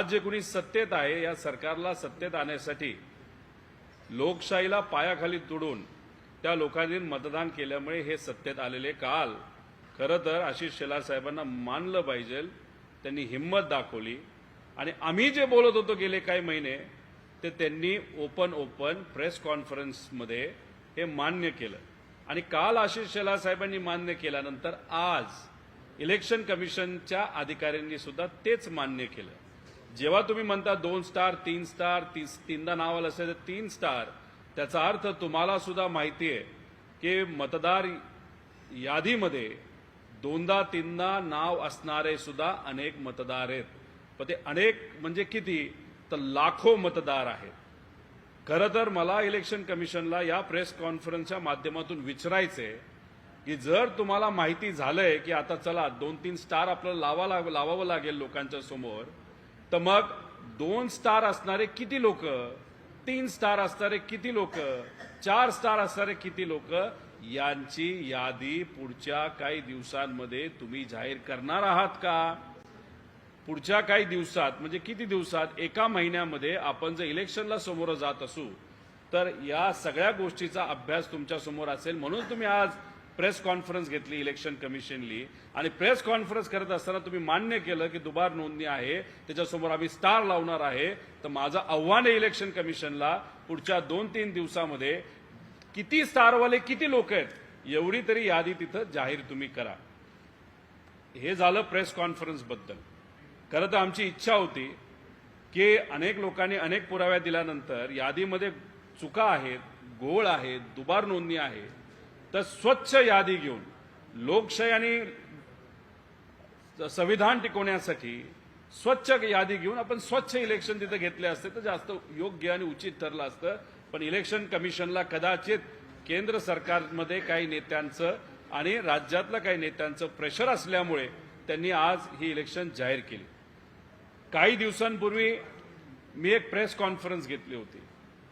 आज जे कुणी सत्तेत आहे या सरकारला सत्तेत आणण्यासाठी लोकशाहीला पायाखाली तुडून त्या लोकांनी मतदान केल्यामुळे हे सत्तेत आलेले काल खरं तर आशिष शेलार साहेबांना मानलं पाहिजे त्यांनी हिंमत दाखवली. आणि आम्ही जे बोलत होतो गेले काही महिने ते त्यांनी ओपन ओपन प्रेस कॉन्फरन्समध्ये हे मान्य केलं. आणि काल आशिष शेलार साहेबांनी मान्य केल्यानंतर आज इलेक्शन कमिशनच्या अधिकाऱ्यांनी सुद्धा तेच मान्य केलं. जेव्हा तुम्ही म्हणता दोन स्टार तीन स्टार तीस तीनदा नाव आलं असेल तर तीन स्टार. त्याचा अर्थ तुम्हाला सुद्धा माहिती आहे की मतदार यादीमध्ये दोनदा तीनदा नाव असणारे सुद्धा अनेक मतदार आहेत. पण ते अनेक म्हणजे किती? तर लाखो मतदार आहेत. खरं तर मला इलेक्शन कमिशनला या प्रेस कॉन्फरन्सच्या माध्यमातून विचारायचंय की जर तुम्हाला माहिती झालंय की आता चला दोन तीन स्टार आपल्याला लावा लाग- लावावं लागेल लोकांच्या समोर तर मग दोन स्टार असणारे किती लोक तीन स्टार असणारे किती लोक चार स्टार असणारे किती लोक यांची यादी पुढच्या काही दिवसांमध्ये तुम्ही जाहीर करणार आहात का? पुढच्या काही दिवसात म्हणजे किती दिवसात? एका महिन्यामध्ये आपण जर इलेक्शनला समोर जात असू तर या सगळ्या गोष्टीचा अभ्यास तुमच्यासमोर असेल. म्हणून तुम्ही आज प्रेस कॉन्फरन्स घेतली इलेक्शन कमिशनली आणि प्रेस कॉन्फरन्स करत असताना तुम्ही मान्य केलं की दुबार नोंदणी आहे त्याच्यासमोर आम्ही स्टार लावणार आहे. तर माझं आव्हान आहे इलेक्शन कमिशनला पुढच्या दोन तीन दिवसामध्ये किती स्टारवाले किती लोक आहेत एवढी तरी यादी तिथं जाहीर तुम्ही करा. हे झालं प्रेस कॉन्फरन्सबद्दल. खरं तर आमची इच्छा होती की अनेक लोकांनी अनेक पुराव्या दिल्यानंतर यादीमध्ये चुका आहेत गोळ आहेत दुबार नोंदणी आहे. तर स्वच्छ यादी घेऊन लोकशाही आणि संविधान टिकवण्यासाठी स्वच्छ यादी घेऊन आपण स्वच्छ इलेक्शन तिथे घेतले असते तर जास्त योग्य आणि उचित ठरलं असतं. पण इलेक्शन कमिशनला कदाचित केंद्र सरकारमध्ये काही नेत्यांचं आणि राज्यातल्या काही नेत्यांचं प्रेशर असल्यामुळे त्यांनी आज ही इलेक्शन जाहीर केली. काही दिवसांपूर्वी मी एक प्रेस कॉन्फरन्स घेतली होती.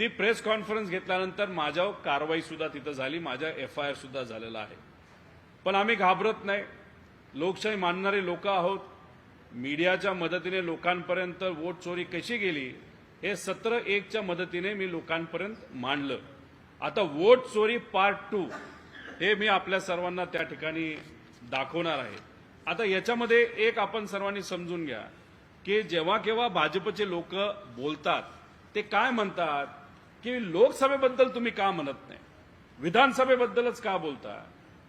ती प्रेस कॉन्फरन्स घेतल्यानंतर माझ्यावर कारवाई सुद्धा तिथं झाली माझ्या एफ आय आर सुद्धा झालेला आहे. पण आम्ही घाबरत नाही. लोकशाही मानणारे लोक आहोत. मीडियाच्या मदतीने लोकांपर्यंत वोट चोरी कशी गेली हे सत्र एकच्या मदतीने मी लोकांपर्यंत मांडलं. आता वोट चोरी पार्ट टू हे मी आपल्या सर्वांना त्या ठिकाणी दाखवणार आहे. आता याच्यामध्ये एक आपण सर्वांनी समजून घ्या की जेव्हा केव्हा भाजपचे लोक बोलतात ते काय म्हणतात? की लोकसभेबद्दल तुम्ही का म्हणत नाही? विधानसभेबद्दलच का बोलता?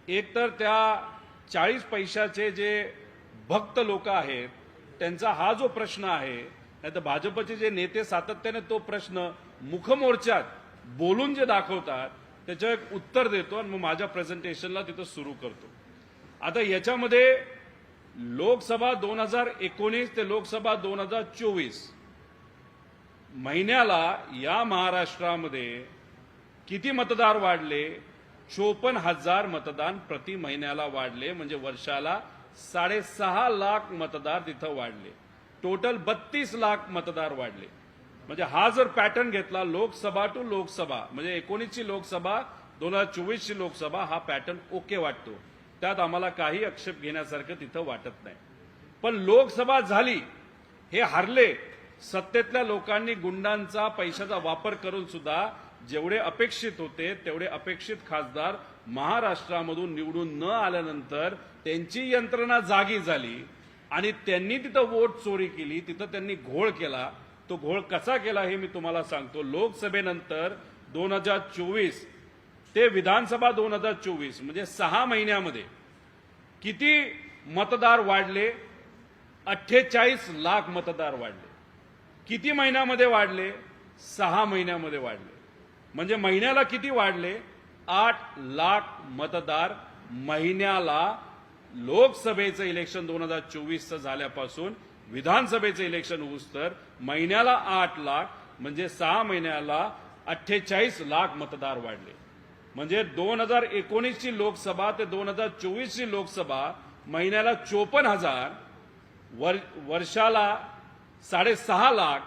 एकतर त्या चाळीस पैशाचे जे भक्त लोक आहेत त्यांचा हा जो प्रश्न आहे नाही तर भाजपचे जे नेते सातत्याने तो प्रश्न मुखमोर्चात बोलून जे दाखवतात त्याच्यावर एक उत्तर देतो आणि मग माझ्या प्रेझेंटेशनला तिथं सुरू करतो. आता याच्यामध्ये लोकसभा दोन हजार एकोणीस ते लोकसभा दोन हजार चोवीस महिन्याला या महाराष्ट्रामध्ये किती मतदार वाढले? चोपन्न हजार मतदान प्रति महिन्याला वाढले म्हणजे वर्षाला साडेसहा लाख मतदार तिथं वाढले. टोटल बत्तीस लाख मतदार वाढले. म्हणजे हा जर पॅटर्न घेतला लोकसभा टू लोकसभा म्हणजे एकोणीसची लोकसभा दोन हजार चोवीसची लोकसभा हा पॅटर्न ओके वाटतो. त्यात आम्हाला काही आक्षेप घेण्यासारखं तिथं वाटत नाही. पण लोकसभा झाली हे हरले सत्तेतल्या लोकांनी गुंडांचा पैशाचा वापर करून सुद्धा जेवढे अपेक्षित होते तेवढे अपेक्षित खासदार महाराष्ट्रामधून निवडून न आल्यानंतर त्यांची यंत्रणा जागी झाली आणि त्यांनी तिथं वोट चोरी केली तिथं त्यांनी घोळ केला. तो घोळ कसा केला हे मी तुम्हाला सांगतो. लोकसभेनंतर दोन हजार चोवीस ते विधानसभा दोन हजार चोवीस म्हणजे सहा महिन्यामध्ये किती मतदार वाढले? अठ्ठेचाळीस लाख मतदार वाढले. किती महिन्यामध्ये वाढले? सहा महिन्यामध्ये वाढले. म्हणजे महिन्याला किती वाढले? आठ लाख मतदार महिन्याला लोकसभेचं इलेक्शन दोन हजार चोवीसचं झाल्यापासून विधानसभेचं इलेक्शन होऊस तर महिन्याला आठ लाख म्हणजे सहा महिन्याला अठ्ठेचाळीस लाख मतदार वाढले. म्हणजे दोन हजार एकोणीसची लोकसभा ते दोन हजार चोवीसची लोकसभा महिन्याला चोपन्न हजार वर वर्षाला साडेसहा लाख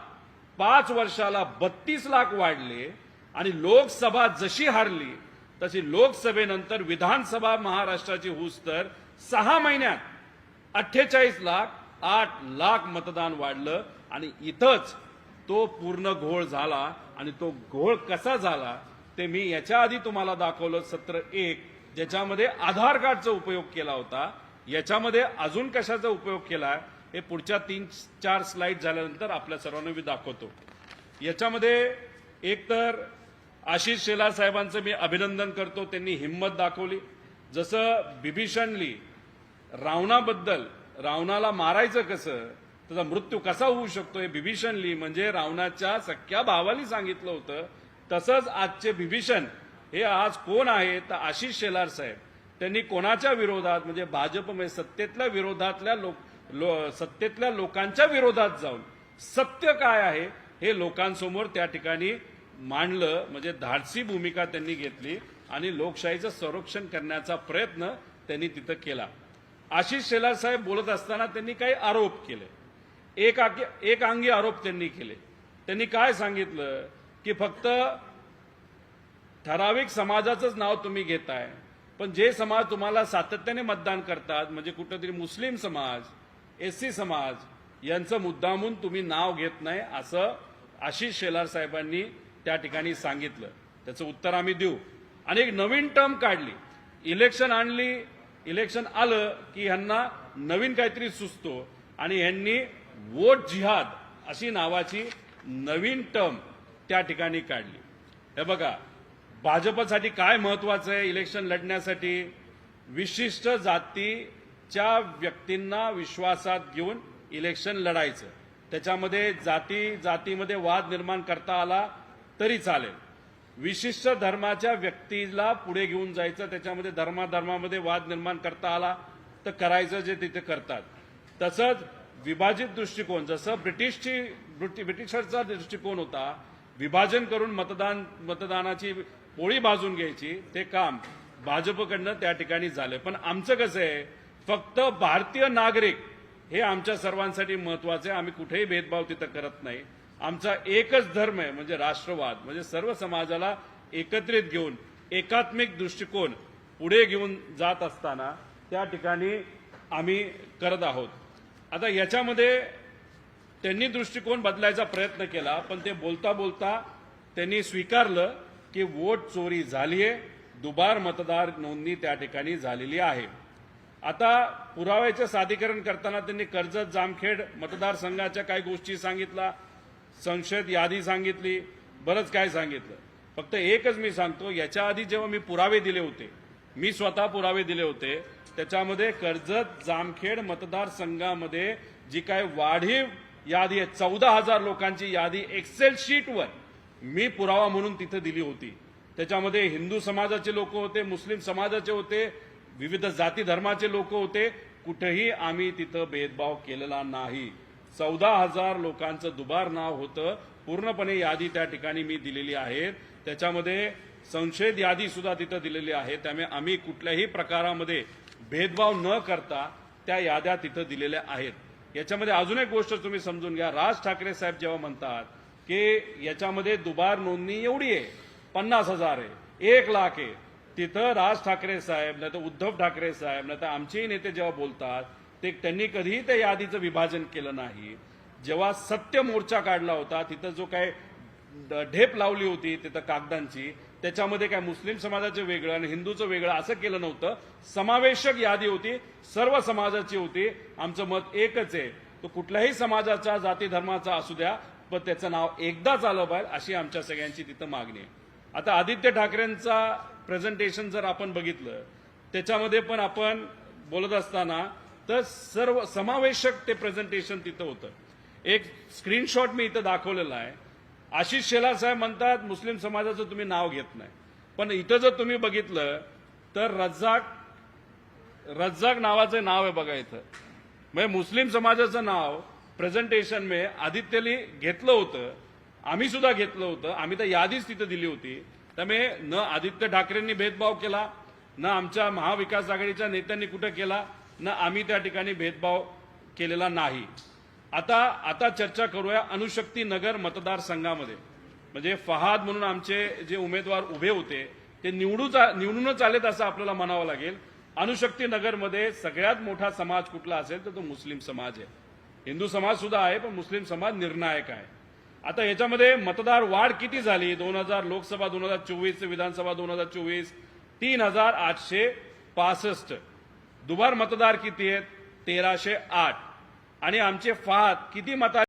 पाच वर्षाला बत्तीस लाख वाढले आणि लोकसभा जशी हारली तशी लोकसभेनंतर विधानसभा महाराष्ट्राची हुस तर सहा महिन्यात अठ्ठेचाळीस लाख आठ लाख मतदान वाढलं आणि इथंच तो पूर्ण घोळ झाला आणि तो घोळ कसा झाला ते मी याच्या आधी तुम्हाला दाखवलं सत्र एक ज्याच्यामध्ये आधार कार्डचा उपयोग केला होता. याच्यामध्ये अजून कशाचा उपयोग केला? हे पुढच्या तीन चार स्लाईड झाल्यानंतर आपल्या सर्वांना मी दाखवतो. याच्यामध्ये एक तर आशिष शेलार साहेबांचं मी अभिनंदन करतो. त्यांनी हिंमत दाखवली. जसं बिभीषणली रावणाबद्दल रावणाला मारायचं कसं त्याचा मृत्यू कसा होऊ शकतो हे बिभीषणली म्हणजे रावणाच्या सख्या भावाली सांगितलं होतं. तसंच आजचे बिभीषण हे आज कोण आहे तर आशिष शेलार साहेब. त्यांनी कोणाच्या विरोधात म्हणजे भाजप म्हणजे सत्तेतल्या विरोधातल्या लोक लो, सत्तेतल्या लोकांच्या विरोधात जाऊन. सत्य काय आहे हे लोकांसमोर त्या ठिकाणी मांडलं म्हणजे धाडसी भूमिका त्यांनी घेतली आणि लोकशाहीचं संरक्षण करण्याचा प्रयत्न त्यांनी तिथं केला. आशिष शेलार साहेब बोलत असताना त्यांनी काही आरोप केले. एक एक अंगी आरोप त्यांनी केले. त्यांनी काय सांगितलं की फक्त ठराविक समाजाचंच नाव तुम्ही घेताय पण जे समाज तुम्हाला सातत्याने मतदान करतात म्हणजे कुठंतरी मुस्लिम समाज एस सी समाज यांचं मुद्दामून तुम्ही नाव घेत नाही असं आशिष शेलार साहेबांनी त्या ठिकाणी सांगितलं. त्याचं उत्तर आम्ही देऊ. आणि एक नवीन टर्म काढली. इलेक्शन आणली इलेक्शन आलं की ह्यांना नवीन काहीतरी सुचतो आणि ह्यांनी वोट जिहाद अशी नावाची नवीन टर्म त्या ठिकाणी काढली. हे बघा भाजपसाठी काय महत्वाचं आहे इलेक्शन लढण्यासाठी? विशिष्ट जाती च्या व्यक्तींना विश्वासात घेऊन इलेक्शन लढायचं. त्याच्यामध्ये जाती जातीमध्ये वाद निर्माण करता आला तरी चालेल. विशिष्ट धर्माच्या व्यक्तीला पुढे घेऊन जायचं त्याच्यामध्ये धर्माधर्मामध्ये वाद निर्माण करता आला तर करायचं जे तिथे करतात. तसंच विभाजित दृष्टिकोन जसं ब्रिटिशची ब्रिटि- ब्रिटिशरचा दृष्टिकोन होता विभाजन करून मतदान मतदानाची पोळी भाजून घ्यायची ते काम भाजपकडनं त्या ठिकाणी झालं. पण आमचं कसं आहे फक्त भारतीय नागरिक हे आमच्या सर्वांसाठी महत्वाचं आहे. आम्ही कुठेही भेदभाव तिथं करत नाही. आमचा एकच धर्म आहे म्हणजे राष्ट्रवाद. म्हणजे सर्व समाजाला एकत्रित घेऊन एकात्मिक दृष्टिकोन पुढे घेऊन जात असताना त्या ठिकाणी आम्ही करत आहोत. आता याच्यामध्ये त्यांनी दृष्टिकोन बदलायचा प्रयत्न केला पण ते बोलता बोलता त्यांनी स्वीकारलं की वोट चोरी झाली आहे दुबार मतदार नोंदणी त्या ठिकाणी झालेली आहे. आता पुराव्याचे सादरीकरण करताना त्यांनी कर्जत जामखेड मतदारसंघाच्या काही गोष्टी सांगितल्या संशयित यादी सांगितली बरंच काय सांगितलं. फक्त एकच मी सांगतो याच्या आधी जेव्हा मी पुरावे दिले होते मी स्वतः पुरावे दिले होते त्याच्यामध्ये कर्जत जामखेड मतदारसंघामध्ये जी काय वाढीव यादी आहे चौदा हजार लोकांची यादी एक्सेल शीटवर मी पुरावा म्हणून तिथे दिली होती. त्याच्यामध्ये हिंदू समाजाचे लोक होते मुस्लिम समाजाचे होते विविध जाती धर्माचे लोक होते. कुठेही आम्ही तिथं भेदभाव केलेला नाही. चौदा हजार लोकांचं दुबार नाव होतं. पूर्णपणे यादी त्या ठिकाणी मी दिलेली आहे. त्याच्यामध्ये संशयित यादी सुद्धा तिथं दिलेली आहे. त्यामुळे आम्ही कुठल्याही प्रकारामध्ये भेदभाव न करता त्या याद्या तिथं दिलेल्या आहेत. याच्यामध्ये अजून एक गोष्ट तुम्ही समजून घ्या. राज ठाकरे साहेब जेव्हा म्हणतात की याच्यामध्ये दुबार नोंदणी एवढी आहे. पन्नास हजार आहे. एक लाख आहे. तिथं राज ठाकरे साहेब नाही तर उद्धव ठाकरे साहेब नाही तर आमचेही नेते जेव्हा बोलतात ते त्यांनी कधीही त्या यादीचं विभाजन केलं नाही. जेव्हा सत्य मोर्चा काढला होता तिथं जो काय ढेप लावली होती तिथं कागदांची त्याच्यामध्ये काय मुस्लिम समाजाचं वेगळं आणि हिंदूचं वेगळं असं केलं नव्हतं. समावेशक यादी होती सर्व समाजाची होती. आमचं मत एकच आहे. तो कुठल्याही समाजाचा जाती धर्माचा असू द्या पण त्याचं नाव एकदाच आलं पाहिजे अशी आमच्या सगळ्यांची तिथं मागणी आहे. आता आदित्य ठाकरेंचा प्रेझेंटेशन जर आपण बघितलं त्याच्यामध्ये पण आपण बोलत असताना तर सर्व समावेशक ते प्रेझेंटेशन तिथं होतं. एक स्क्रीनशॉट मी इथं दाखवलेला आहे. आशिष शेलार साहेब म्हणतात मुस्लिम समाजाचं तुम्ही नाव घेत नाही. पण इथं जर तुम्ही बघितलं तर रज्जाक रज्जाक नावाचं नाव आहे बघा इथं. म्हणजे मुस्लिम समाजाचं नाव प्रेझेंटेशन मे आदित्यली घेतलं होतं. आम्ही सुद्धा घेतलं होतं. आम्ही तर यादीच तिथं दिली होती. त्यामुळे न आदित्य ठाकरेंनी भेदभाव केला न आमच्या महाविकास आघाडीच्या नेत्यांनी कुठं केला न आम्ही त्या ठिकाणी भेदभाव केलेला नाही. आता आता चर्चा करूया अणुशक्ती नगर मतदारसंघामध्ये. म्हणजे फहाद म्हणून आमचे जे उमेदवार उभे होते ते निवडूच निवडूनच आलेत असं आपल्याला म्हणावं लागेल. अणुशक्ती नगरमध्ये सगळ्यात मोठा समाज कुठला असेल तर तो मुस्लिम समाज आहे. हिंदू समाज सुद्धा आहे पण मुस्लिम समाज निर्णायक आहे. आता याच्यामध्ये मतदार वाढ किती झाली? दोन हजार लोकसभा दोन हजार चोवीस विधानसभा दोन हजार चोवीस तीन हजार आठशे पासष्ट. दुबार मतदार किती आहेत? तेराशे आठ. आणि आमचे फात किती मता